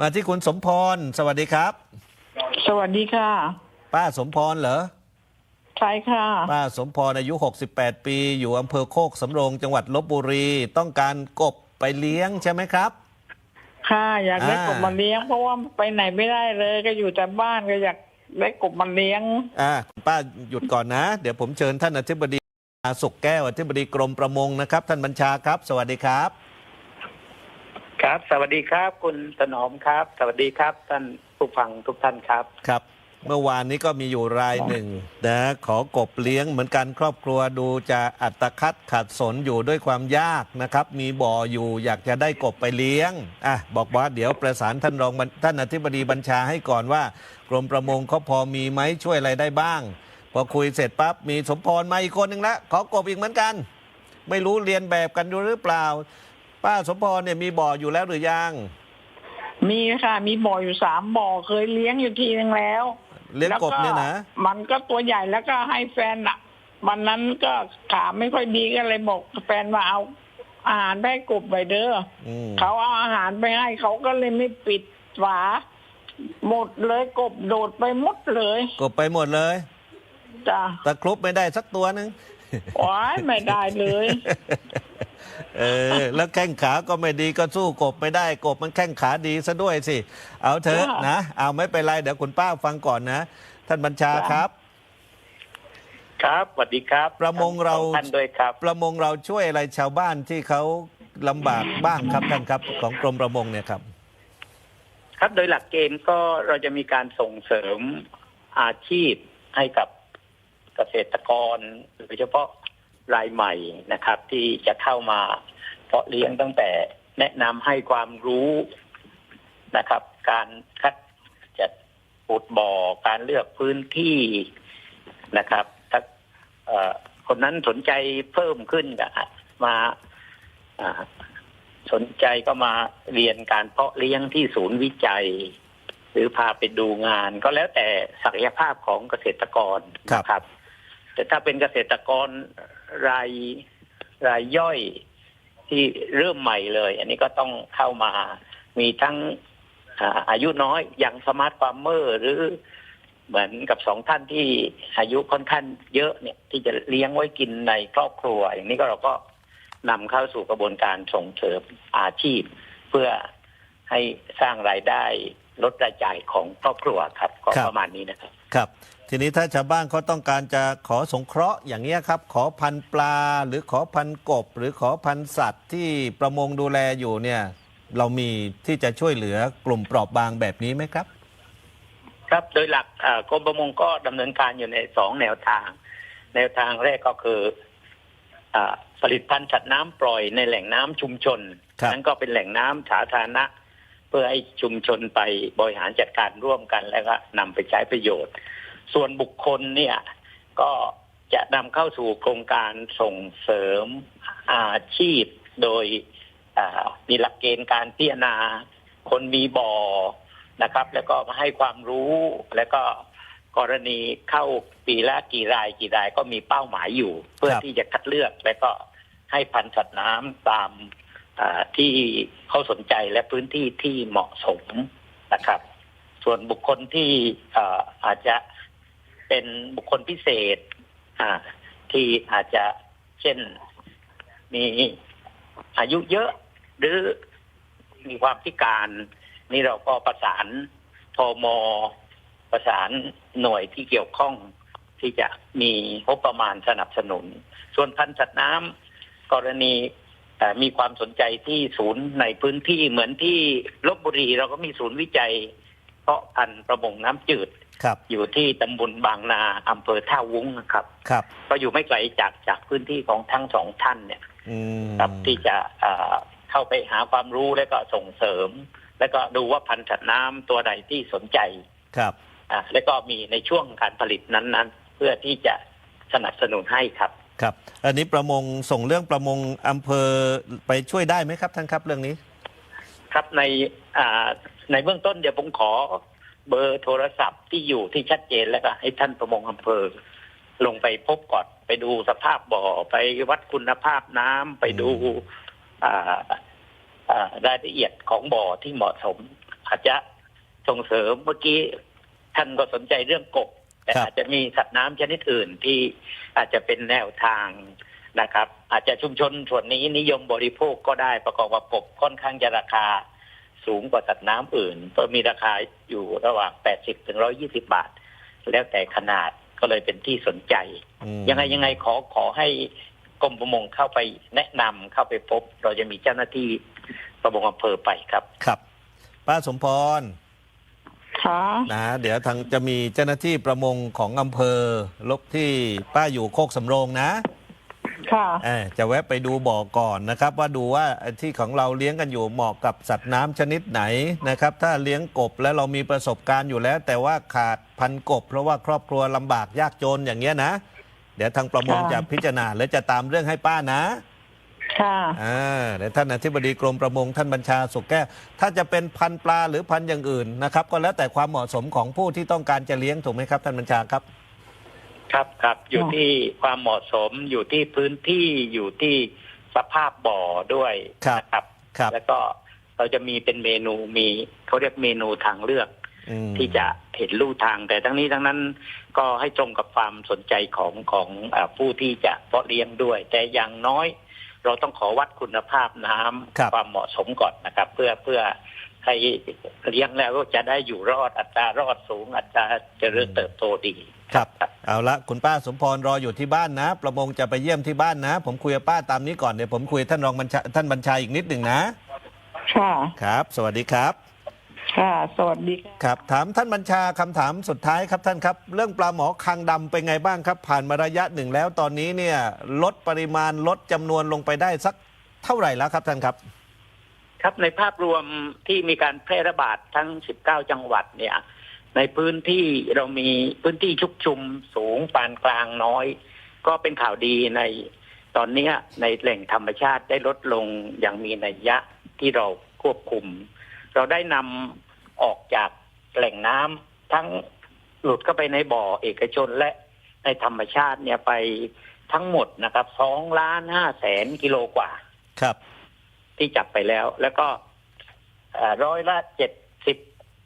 มาที่คุณสมพร สวัสดีครับ สวัสดีค่ะ ป้าสมพรเหรอ ใช่ค่ะ ป้าสมพรอายุ 68 ปี อยู่อำเภอโคกสำโรง จังหวัดลบบุรี ต้องการกบไปเลี้ยงใช่ไหมครับ ค่ะอยากได้อ่า กบมาเลี้ยง เพราะว่าไปไหนไม่ได้เลย ก็อยู่แต่บ้านก็อยากได้กบมาเลี้ยง อ่าคุณป้าหยุดก่อนนะ เดี๋ยวผมเชิญท่านอธิบดีสุขแก้วอธิบดีกรมประมงนะครับ ท่านบัญชาครับ สวัสดีครับ ครับ สวัสดีครับ คุณถนอมครับ สวัสดีครับ ท่านผู้ฟังทุกท่านครับ ครับ เมื่อวานนี้ก็มีอยู่รายหนึ่งนะขอกบเลี้ยงเหมือนกันครอบครัวดูจะอัตคัดขัดสนอยู่ด้วยความยากนะครับ มีบ่ออยู่อยากจะได้กบไปเลี้ยงอะบอกว่าเดี๋ยวประสานท่านรองบัญท่านอธิบดีบัญชาให้ก่อนว่า กรมประมงเขาพอมีไหมช่วยอะไรได้บ้าง พอคุยเสร็จปั๊บมีสมพรมาอีกคนหนึ่งละขอกบอีกเหมือนกัน ไม่รู้เรียนแบบกันอยู่หรือเปล่า ป้าสมพรเนี่ยมีบ่ออยู่แล้วหรือยัง มีค่ะ มีบ่ออยู่สามบ่อเคยเลี้ยงอยู่ทีนึงแล้วเลี้ยงกบเนี่ยนะแล้วก็มันก็ตัวใหญ่แล้วก็ให้แฟนอะวันนั้นก็ขาไม่ค่อยดีก็เลยบอกแฟนว่าเอาอาหารไปให้กบไปเด้ออืมเขาเอาอาหารไปให้เขาก็เลยไม่ปิดฝาหมดเลยกบโดดไปหมดเลยกบไปหมดเลยจ้ะตะครุบไม่ได้สักตัวหนึ่งว้ายไม่ได้เลย เออแล้วแข้งขาก็ไม่ดีก็สู้กบไม่ได้กบมันแข้งขาดีซะด้วยสิ เอาเถอะจ้ะนะ เอาไม่เป็นไรเดี๋ยวคุณป้าฟังก่อนนะ ท่านบัญชาจ้ะครับ ครับสวัสดีครับประมงเราทั้สอท่านด้วยครับ ประมงเราช่วยอะไรชาวบ้านที่เขาลำบากบ้างครับท่านครับ ของกรมประมงเนี่ยครับ ครับโดยหลักเกณฑ์ก็เราจะมีการส่งเสริมอาชีพให้กับเกษตรกรโดยเฉพาะ รายใหม่นะครับ ที่จะเข้ามาเพาะเลี้ยงตั้งแต่แนะนำให้ความรู้นะครับ การคัดจัดปุดบ่อการเลือกพื้นที่นะครับถ้าคนนั้นสนใจเพิ่มขึ้นก็มาสนใจก็มาเรียนการเพาะเลี้ยงที่ศูนย์วิจัย หรือพาไปดูงาน ก็แล้วแต่ศักยภาพของเกษตรกรครับนะครับแต่ถ้าเป็นเกษตรกร รายรายย่อยที่เริ่มใหม่เลย อันนี้ก็ต้องเข้ามามีทั้งอายุน้อยอย่างสมาร์ทฟาร์มเมอร์ หรือเหมือนกับสองท่านที่อายุค่อนข้างเยอะเนี่ย ที่จะเลี้ยงไว้กินในครอบครัว อย่างนี้ก็เราก็นำเข้าสู่กระบวนการส่งเสริมอาชีพ เพื่อให้สร้างรายได้ลดรายจ่ายของครอบครัวครับก็ประมาณนี้นะครับ ครับ ทีนี้ถ้าชาวบ้านเขาต้องการจะขอสงเคราะห์อย่างเงี้ยครับ ขอพันธุ์ปลา หรือขอพันธุ์กบ หรือขอพันธุ์สัตว์ที่ประมงดูแลอยู่เนี่ย เรามีที่จะช่วยเหลือกลุ่มเปราะบางแบบนี้ไหมครับ ครับ โดยหลักเอ่อกรมประมงก็ดำเนินการอยู่ในสองแนวทาง แนวทางแรกก็คืออาผลิตพันธุ์สัตว์น้ำปล่อยในแหล่งน้ำชุมชน ครับ นั้นก็เป็นแหล่งน้ำสาธารณะ เพื่อให้ชุมชนไปบริหารจัดการร่วมกันแล้วก็นำไปใช้ประโยชน์ ส่วนบุคคลเนี่ยก็จะนำเข้าสู่โครงการส่งเสริมอาชีพโดยมีหลักเกณฑ์การพิจารณาคนมีบ่อนะครับ แล้วก็มาให้ความรู้แล้วก็กรณีเข้าปีละกี่รายกี่รายก็มีเป้าหมายอยู่ เพื่อที่จะคัดเลือกแล้วก็ให้พันธุ์สัตว์น้ำตามที่เขาสนใจและพื้นที่ที่เหมาะสมนะครับ ส่วนบุคคลที่อาจจะ เป็นบุคคลพิเศษ อ่า ที่อาจจะเช่นมีอายุเยอะหรือมีความพิการ นี่เราก็ประสานทมประสานหน่วยที่เกี่ยวข้องที่จะมีงบประมาณสนับสนุน ส่วนพันธุ์สัตว์น้ำกรณีมีความสนใจที่ศูนย์ในพื้นที่เหมือนที่ลบบุรีเราก็มีศูนย์วิจัย เพาะพันธุ์ประมงน้ำจืด ครับ อยู่ที่ตำบลบางนาอำเภอท่าวุ้งนะครับ ครับ ก็อยู่ไม่ไกลจากจากพื้นที่ของทั้งสองท่านเนี่ยอืมครับที่จะเอ่อเข้าไปหาความรู้แล้วก็ส่งเสริม แล้วก็ดูว่าพันธุ์สัตว์น้ำตัวใดที่สนใจครับ อ่าแล้วก็มีในช่วงการผลิตนั้นๆ เพื่อที่จะสนับสนุนให้ครับ ครับ อันนี้ประมงส่งเรื่องประมงอำเภอไปช่วยได้ไหมครับท่านครับเรื่องนี้ ครับในอ่าในเบื้องต้นเดี๋ยวผมขอ เบอร์โทรศัพท์ที่อยู่ที่ชัดเจนแล้วก็ให้ท่านประมงอำเภอ ลงไปพบก่อนไปดูสภาพบ่อไปวัดคุณภาพน้ำไปดูอ่าอ่ารายละเอียดของบ่อที่เหมาะสม อาจจะส่งเสริมเมื่อกี้ท่านก็สนใจเรื่องกบ แต่ครับ อาจจะมีสัตว์น้ำชนิดอื่นที่อาจจะเป็นแนวทางนะครับ อาจจะชุมชนส่วนนี้นิยมบริโภคก็ได้ประกอบกับกบค่อนข้างจะราคา สูงกว่าสัตว์น้ำอื่น ก็มีราคาอยู่ระหว่าง 80ถึง120 บาท แล้วแต่ขนาดก็เลยเป็นที่สนใจอืมยังไงยังไงขอขอให้กรมประมงเข้าไปแนะนำเข้าไปพบ เราจะมีเจ้าหน้าที่ประมงอำเภอไปครับ ครับ ป้าสมพรค่ะนะเดี๋ยวทางจะมีเจ้าหน้าที่ประมงของอำเภอลกที่ป้าอยู่โคกสำโรงนะ ค่ะเอ่อจะแวะไปดูบ่อก่อนนะครับ ว่าดูว่าไอ้ที่ของเราเลี้ยงกันอยู่เหมาะกับสัตว์น้ำชนิดไหนนะครับ ถ้าเลี้ยงกบแล้วเรามีประสบการณ์อยู่แล้ว แต่ว่าขาดพันกบ เพราะว่าครอบครัวลำบากยากจนอย่างเงี้ยนะ เดี๋ยวทางประมงค่ะ จะพิจารณาและจะตามเรื่องให้ป้านะ ค่ะอ่าเดี๋ยวท่านอธิบดีกรมประมงท่านบัญชาสุกแก้วถ้าจะเป็นพันธุ์ปลาหรือพันธุ์อย่างอื่นนะครับ ก็แล้วแต่ความเหมาะสมของผู้ที่ต้องการจะเลี้ยงถูกไหมครับท่านบัญชาครับ ครับครับอยู่ค่ะที่ความเหมาะสมอยู่ที่พื้นที่อยู่ที่สภาพบ่อด้วยครับนะครับครับ แล้วก็เราจะมีเป็นเมนูมีเขาเรียกเมนูทางเลือกอืมที่จะเห็นลู่ทางแต่ทั้งนี้ทั้งนั้นก็ให้ตรงกับความสนใจของของอาผู้ที่จะเพาะเลี้ยงด้วย แต่อย่างน้อย เราต้องขอวัดคุณภาพน้ำครับความเหมาะสมก่อนนะครับ เพื่อเพื่อให้เลี้ยงแล้วก็จะได้อยู่รอดอัตรารอดสูง อัตราเจริญเติบโตดีครับ เอาละคุณป้าสมพรรออยู่ที่บ้านนะ ประมงจะไปเยี่ยมที่บ้านนะ ผมคุยกับป้าตามนี้ก่อนเดี๋ยวผมคุยกับท่านรองบัญชาท่านบัญชาอีกนิดหนึ่งนะ ค่ะ ครับ สวัสดีครับ ค่ะ สวัสดีค่ะ ครับ ถามท่านบัญชาคำถามสุดท้ายครับท่านครับ เรื่องปลาหมอคางดำเป็นไงบ้างครับ ผ่านมาระยะหนึ่งแล้ว ตอนนี้เนี่ยลดปริมาณลดจำนวนลงไปได้สักเท่าไหร่แล้วครับท่านครับ ครับในภาพรวมที่มีการแพร่ระบาดทั้ง 19 จังหวัดเนี่ย ในพื้นที่เรามีพื้นที่ชุกชุมสูงปานกลางน้อย ก็เป็นข่าวดีในตอนเนี้ยในแหล่งธรรมชาติได้ลดลงอย่างมีนัยยะที่เราควบคุม เราได้นำออกจากแหล่งน้ำทั้งหลุดเข้าไปในบ่อเอกชนและในธรรมชาติเนี่ยไปทั้งหมดนะครับสองล้านห้าแสนกิโลกว่า ครับ ที่จับไปแล้ว แล้วก็เอ่อร้อยละเจ็ด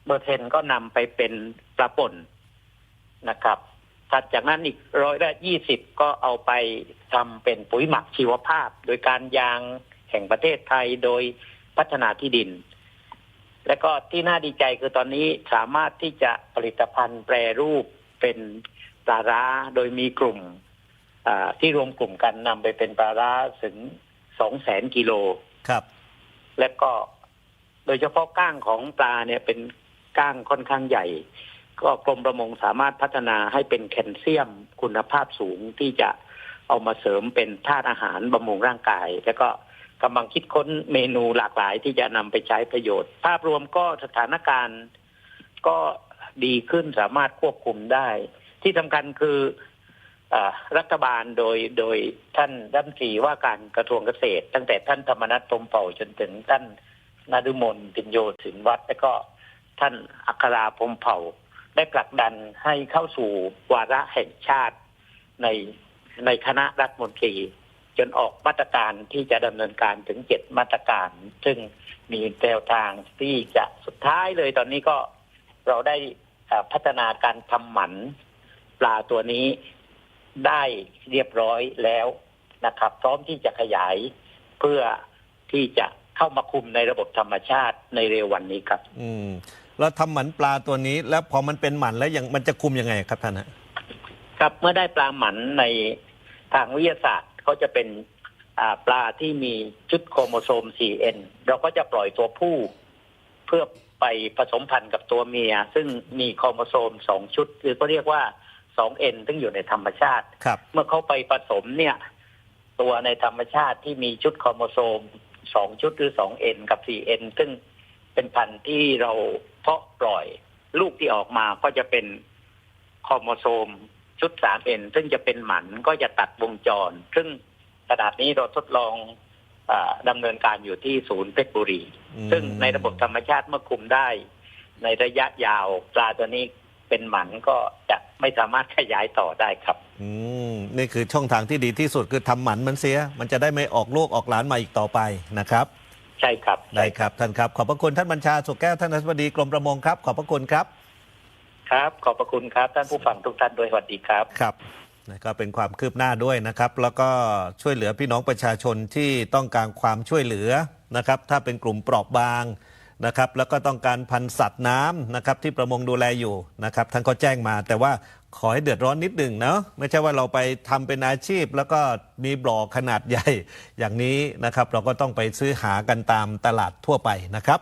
สิบเปอร์เซ็นก็นำไปเป็นปลาป่นนะครับถัดจากนั้นอีกร้อยละยี่สิบก็เอาไปทำเป็นปุ๋ยหมักชีวภาพ โดยการยางแห่งประเทศไทยโดยพัฒนาที่ดิน และก็ที่น่าดีใจคือตอนนี้สามารถที่จะผลิตภัณฑ์แปรรูปเป็นปลาร้าโดยมีกลุ่มอ่าที่รวมกลุ่มกันนำไปเป็นปลาร้าถึงสองแสนกิโลครับ และก็โดยเฉพาะก้างของปลาเนี่ยเป็น ก้างค่อนข้างใหญ่ ก็กรมประมงสามารถพัฒนาให้เป็นแคลเซียมคุณภาพสูงที่จะเอามาเสริมเป็นธาตุอาหารบำรุงร่างกาย แล้วก็กำลังคิดค้นเมนูหลากหลายที่จะนำไปใช้ประโยชน์ ภาพรวมก็สถานการณ์ก็ดีขึ้นสามารถควบคุมได้ ที่สำคัญคืออรัฐบาลโดยโดยท่านรัฐมนตรีว่าการกระทรวงเกษตร ตั้งแต่ท่านธรรมนัฐพรมเผ่าจนถึงท่านนาดุมนปิญโยสินวัตรและก็ ท่านอัคราพรมเผ่า ได้ผลักดันให้เข้าสู่วาระแห่งชาติในในคณะรัฐมนตรี จนออกมาตรการที่จะดำเนินการถึงเจ็ดมาตรการ ซึ่งมีแนวทางที่จะสุดท้ายเลยตอนนี้ก็เราได้พัฒนาการทำหมันปลาตัวนี้ได้เรียบร้อยแล้วนะครับ พร้อมที่จะขยายเพื่อที่จะเข้ามาคุมในระบบธรรมชาติในเร็ววันนี้ครับ อืม แล้วทำหมันปลาตัวนี้ แล้วพอมันเป็นหมันแล้วยังมันจะคุมยังไงครับท่านฮะครับเมื่อได้ปลาหมันในทางวิทยาศาสตร์เขาจะเป็นอ่าปลาที่มีชุดโครโมโซม 4N เราก็จะปล่อยตัวผู้ เพื่อไปผสมพันธุ์กับตัวเมีย ซึ่งมีโครโมโซมสองชุดหรือก็เรียกว่า 2N ซึ่งอยู่ในธรรมชาติ ครับ เมื่อเขาไปผสมเนี่ย ตัวในธรรมชาติที่มีชุดโครโมโซมสองชุดหรือ 2N กับ 4N ซึ่ง เป็นพันธุ์ที่เราเพาะปล่อย ลูกที่ออกมาก็จะเป็นโครโมโซมชุด 3N ซึ่งจะเป็นหมันก็จะตัดวงจร ซึ่งขนาดนี้เราทดลองอาดำเนินการอยู่ที่ศูนย์เพชรบุรีอืมซึ่งในระบบธรรมชาติเมื่อคุมได้ ในระยะยาวปลาตัวนี้เป็นหมันก็จะไม่สามารถขยายต่อได้ครับ อืมนี่คือช่องทางที่ดีที่สุดคือทำหมันมันเสีย มันจะได้ไม่ออกลูกออกหลานมาอีกต่อไปนะครับ ใช่ครับได้ครับท่านครับ ขอบพระคุณท่านบัญชาสุขแก้วท่านอธิบดีกรมประมงครับ ขอบพระคุณครับ ครับ ขอบพระคุณครับ ท่านผู้ฟังทุกท่านด้วยสวัสดีครับครับนะก็เป็นความคืบหน้าด้วยนะครับ แล้วก็ช่วยเหลือพี่น้องประชาชนที่ต้องการความช่วยเหลือนะครับ ถ้าเป็นกลุ่มเปราะบาง นะครับแล้วก็ต้องการพันสัตว์น้ำนะครับที่ประมงดูแลอยู่นะครับท่านก็แจ้งมา แต่ว่าขอให้เดือดร้อนนิดหนึ่งเนาะไม่ใช่ว่าเราไปทำเป็นอาชีพ แล้วก็มีบ่อขนาดใหญ่ อย่างนี้นะครับเราก็ต้องไปซื้อหากันตามตลาดทั่วไปนะครับ